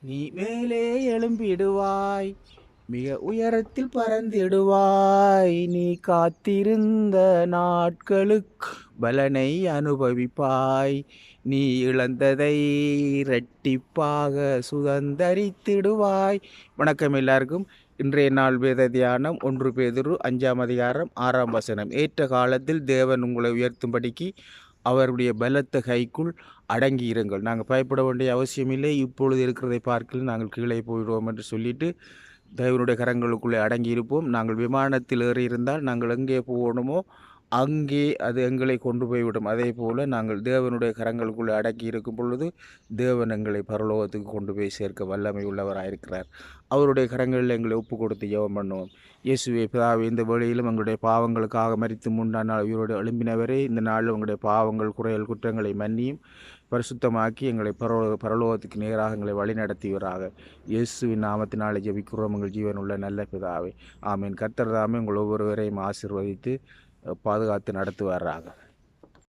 நீ மேலே எழும்பிடுவாய் மிக உயரத்தில் பறந்திடுவாய். நீ காத்திருந்த நாட்களுக்கு பலனை அனுபவிப்பாய். நீ இழந்ததை இரட்டிப்பாக சுதந்தரித்திடுவாய். வணக்கம் எல்லாருக்கும். இன்றைய நாள் வேத தியானம் ஒன்று பேதுரு அஞ்சாம் அதிகாரம் ஆறாம் வசனம். ஏற்ற காலத்தில் தேவன் உங்களை உயர்த்தும்படிக்கு அவருடைய பலத்த கைக்குள் அடங்கி இருங்கள். நாங்கள் பயப்பட வேண்டிய அவசியமில்லை இப்பொழுது இருக்கிறதை பார்க்கல நாங்கள் கீழே போயிடுவோம் என்று சொல்லிட்டு தேவனுடைய கரங்களுக்குள்ளே அடங்கி இருப்போம். நாங்கள் விமானத்தில் ஏறி இருந்தால் நாங்கள் எங்கே போகணுமோ அங்கே அது எங்களை கொண்டு போய்விடும். அதே போல் நாங்கள் தேவனுடைய கரங்களுக்குள்ளே அடக்கி இருக்கும் பொழுது தேவன் எங்களை பரலோகத்துக்கு கொண்டு போய் சேர்க்க வல்லமை உள்ளவராயிருக்கிறார். அவருடைய கரங்களில் எங்களை ஒப்பு கொடுத்து ஜெபம் பண்ணுவோம். இயேசுவை பிதாவை இந்த வேளையிலும் எங்களுடைய பாவங்களுக்காக மறித்து முன்னாள் நாள் உயிரோடு எழும்பினவரே இந்த நாளில் உங்களுடைய பாவங்கள் குறையல் குற்றங்களை மன்னியும். பரிசுத்தமாக்கி எங்களை பரலோக பரலோகத்துக்கு நேராக எங்களை வழிநடத்தியவராக இயேசுவின் நாமத்தினாலே ஜெபிக்கிறோம். எங்கள் ஜீவனுள்ள நல்ல பிதாவை ஆமீன். கர்த்தர் தாமே உங்கள் ஒவ்வொருவரையும் ஆசிர்வதித்து பாதுகாத்து நடத்துவாராக.